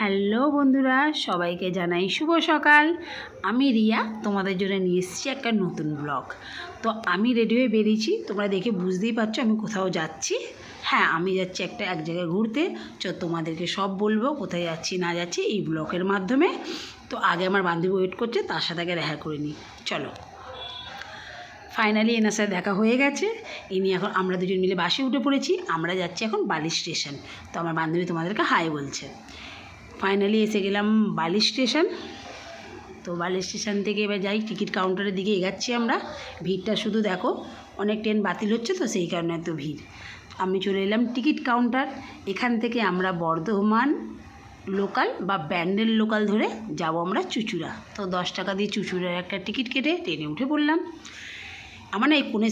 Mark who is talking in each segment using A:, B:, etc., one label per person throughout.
A: Hello বন্ধুরা, সবাইকে জানাই শুভ সকাল। আমি রিয়া, তোমাদের জন্য নিয়ে এসেছি একটা নতুন ব্লগ তো আমি রেডি হয়ে বেরিয়েছি, তোমরা দেখে বুঝতেই পারছ আমি কোথাও যাচ্ছি। হ্যাঁ আমি যাচ্ছি একটা, এক জায়গায় ঘুরতে। চ তোমাদেরকে সব বলব কোথায় যাচ্ছি, না যাচ্ছি এই ব্লগের মাধ্যমে। তো আগে আমার বান্ধবী ওয়েট করছে, তার সাথে আগে দেখা করে নিই। চলো। ফাইনালি এনার সাথে দেখা হয়ে গেছে। ইনি এখন, আমরা দুজন মিলে বাসে উঠে পড়েছি। আমরা যাচ্ছি এখন বালি স্টেশন তো আমার বান্ধবী তোমাদেরকে হাই বলছে। ফাইনালি এসে গেলাম বালি স্টেশন। তো বালি স্টেশন থেকে এবার যাই, টিকিট কাউন্টারের দিকে এগাচ্ছি আমরা। ভিড়টা শুধু দেখো, অনেক ট্রেন বাতিল হচ্ছে তো, সেই কারণে এত ভিড়। আমি চলে এলাম টিকিট কাউন্টার এখান থেকে আমরা বর্ধমান লোকাল বা ব্যান্ডেল লোকাল ধরে যাব আমরা চুচুড়া। তো দশ টাকা দিয়ে চুচুড়ার একটা টিকিট কেটে ট্রেনে উঠে পড়লাম। আমার না এই কোণে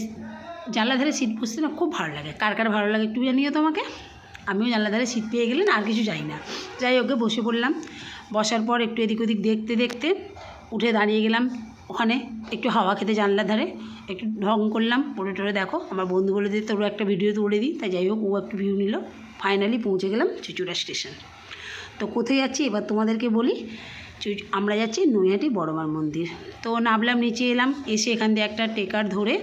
A: জানলা ধারে সিট বসতে না খুব ভালো লাগে। কার কার ভালো লাগে একটু জানিও তোমাকে আমিও জানলা ধারে সিট পেয়ে গেলেন, আর কিছু যাই না। যাই ওকে বসে পড়লাম। বসার পর একটু এদিক ওদিক দেখতে দেখতে উঠে দাঁড়িয়ে গেলাম ওখানে, একটু হাওয়া খেতে জানলার ধারে, একটু ঢং করলাম, পড়ে টরে দেখো, আমার বন্ধু বলে দিয়ে তোর একটা ভিডিও তুলে দিই। তাই যাই হোক, ও একটু ভিউ নিল ফাইনালি পৌঁছে গেলাম চুচুড়া স্টেশন তো কোথায় যাচ্ছি? এবার তোমাদেরকে বলি আমরা যাচ্ছি নৈহাটি বড়মার মন্দির। তো নামলাম, নিচে এলাম, এসে এখান দিয়ে একটা টেকার ধরে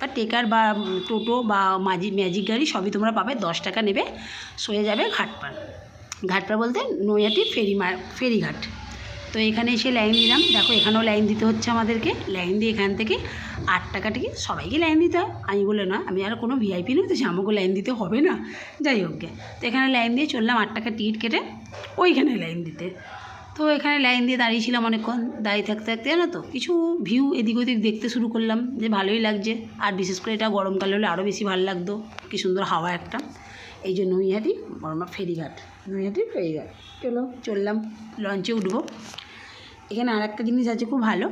A: বা টেকার বা টোটো বা মাজি, ম্যাজিক গাড়ি সবই তোমরা পাবে, দশ টাকা নেবে। সয়ে যাবে ঘাটপাড়। ঘাটপাড় বলতে নৈয়াটি ফেরি মা, ফেরিঘাট। তো এখানে এসে লাইন দিলাম। দেখো এখানেও লাইন দিতে হচ্ছে আমাদেরকে। লাইন দিয়ে এখান থেকে আট টাকা টিকিট। সবাইকে লাইন দিতে হয়। আমি বলে, না, আমি আর কোনো ভিআইপি নই, তো যে আমাকে লাইন দিতে হবে না। যাই হোক। তো এখানে লাইন দিয়ে চললাম, আট টাকা টিকিট কেটে ওইখানে লাইন দিতে। তো এখানে লাইন দিয়ে দাঁড়িয়েছিলাম অনেকক্ষণ। দাঁড়িয়ে থাকতে থাকতে, জানো তো? কিছু ভিউ এদিক ওদিক দেখতে শুরু করলাম যে ভালোই লাগছে। আর বিশেষ করে এটা গরমকালে হলে আরও বেশি ভালো লাগতো। কি সুন্দর হাওয়া একটা। এই যে নৈহাটি বড়মা ফেরিঘাট। নৈহাটি ফেরিঘাট। চলো, চললাম। লঞ্চে উঠবো। এখানে আর একটা জিনিস আছে খুব ভালো,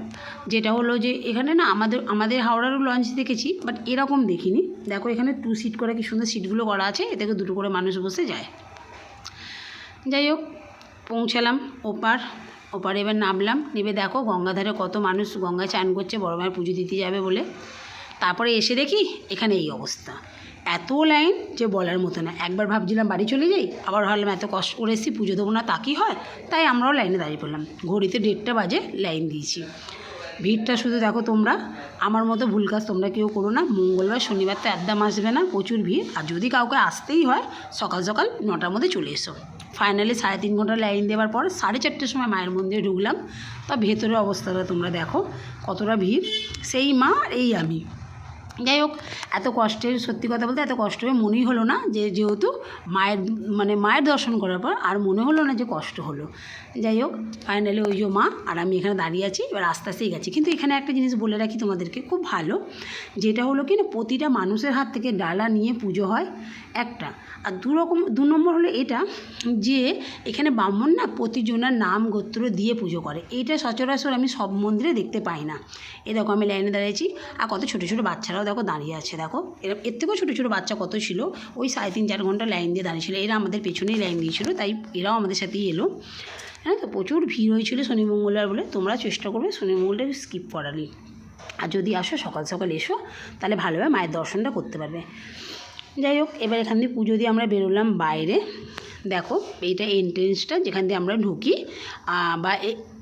A: যেটা হলো যে এখানে না আমাদের আমাদের হাওড়ারও লঞ্চ দেখেছি বাট এরকম দেখিনি। দেখো এখানে টু সিট করে কি সুন্দর সিটগুলো করা আছে। এ থেকে দুটো করে মানুষ বসে যায়। যাই হোক পৌঁছালাম ওপার, ওপারে এবার নামলাম। নেবে দেখো গঙ্গাধারে কত মানুষ গঙ্গায় চান করছে, বড় মায়ের পুজো দিতে যাবে বলে। তারপরে এসে দেখি এখানে এই অবস্থা। এত লাইন যে বলার মতো না। একবার ভাবছিলাম বাড়ি চলে যাই, আবার ভাবলাম এত কষ্ট করে এসেছি, পুজো দেবো না, তা কি হয়? তাই আমরাও লাইনে দাঁড়িয়ে পড়লাম। ঘড়িতে দেড়টা বাজে লাইন দিয়েছি। ভিড়টা শুধু দেখো তোমরা। আমার মতো ভুল কাজ তোমরা কেউ করো না। মঙ্গলবার, শনিবার তো একদম আসবে না, প্রচুর ভিড়। আর যদি কাউকে আসতেই হয়, সকাল সকাল নটার মধ্যে চলে এসো। ফাইনালি সাড়ে তিন ঘণ্টা লাইন দেওয়ার পর সাড়ে চারটের সময় মায়ের মন্দিরে ঢুকলাম। তা ভেতরের অবস্থাটা তোমরা দেখো, কতটা ভিড়। সেই মা এই আমি। যাই হোক, এত কষ্টের সত্যি কথা বলতে এত কষ্ট হয়ে মনেই হলো না যে যেহেতু মায়ের মানে মায়ের দর্শন করার পর আর মনে হলো না যে কষ্ট হলো। যাই হোক ফাইনালি ওই যে মা আর আমি এখানে দাঁড়িয়ে আছি, এবার আস্তে আস্তেই গেছি কিন্তু এখানে একটা জিনিস বলে রাখি তোমাদেরকে, খুব ভালো, যেটা হলো কি না, প্রতিটা মানুষের হাত থেকে ডালা নিয়ে পুজো হয় একটা। আর দু রকম, দু নম্বর হলো এটা যে এখানে ব্রাহ্মণ না প্রতিজনের নাম গোত্র দিয়ে পুজো করে। এইটা সচরাচর আমি সব মন্দিরে দেখতে পাই না। এ দেখো আমি লাইনে দাঁড়িয়েছি আর কত ছোটো ছোটো বাচ্চারাও দেখো দাঁড়িয়ে আছে, দেখো। এরা এর থেকেও ছোটো ছোটো বাচ্চা কত ছিল? ওই সাড়ে তিন চার ঘণ্টা লাইন দিয়ে দাঁড়িয়ে ছিল এরা আমাদের পেছনেই লাইন দিয়েছিল, তাই এরাও আমাদের সাথেই এলো। হ্যাঁ তো প্রচুর ভিড় হয়েছিল শনি মঙ্গলবার বলে। তোমরা চেষ্টা করবে শনি মঙ্গলটা স্কিপ করারই আর যদি আসো সকাল সকাল এসো, তাহলে ভালোভাবে মায়ের দর্শনটা করতে পারবে। যাই হোক, এবার এখান দিয়ে পুজো দিয়ে আমরা বেরোলাম বাইরে। দেখো, এইটা এন্ট্রেন্সটা যেখান দিয়ে আমরা ঢুকি। বা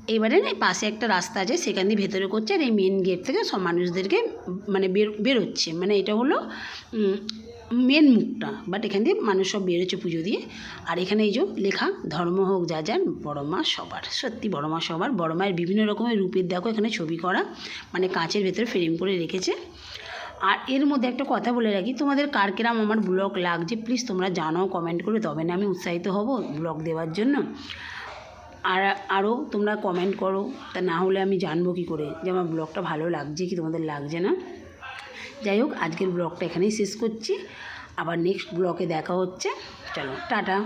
A: এবারে না পাশে একটা রাস্তা আছে, সেখান দিয়ে ভেতরে করছে আর এই মেন গেট থেকে সব মানুষদেরকে মানে বের, বেরোচ্ছে। মানে এটা হলো মেন মুখটা। বাট এখান দিয়ে মানুষ সব বেরোচ্ছে পুজো দিয়ে। আর এখানে এই যে লেখা, ধর্ম হোক যা যার, বড় মা সবার। সত্যি বড় মা সবার। বড় মায়ের বিভিন্ন রকমের রূপের দেখো এখানে ছবি করা। মানে কাঁচের ভেতরে ফ্রেম করে রেখেছে। আর এর মধ্যে একটা কথা বলে রাখি, তোমাদের কার কিরাম আমার ব্লগ লাগছে? প্লিজ তোমরা জানাও কমেন্ট করে। তবে না আমি উৎসাহিত হব ব্লগ দেওয়ার জন্য। আর আরও তোমরা কমেন্ট করো, তা না হলে আমি জানব কী করে? যে আমার ব্লগটা ভালো লাগছে কি তোমাদের লাগছে না? যাই হোক, আজকের ব্লগটা এখানেই শেষ করছি। আবার নেক্সট ব্লগে দেখা হচ্ছে। চলো, টাটা।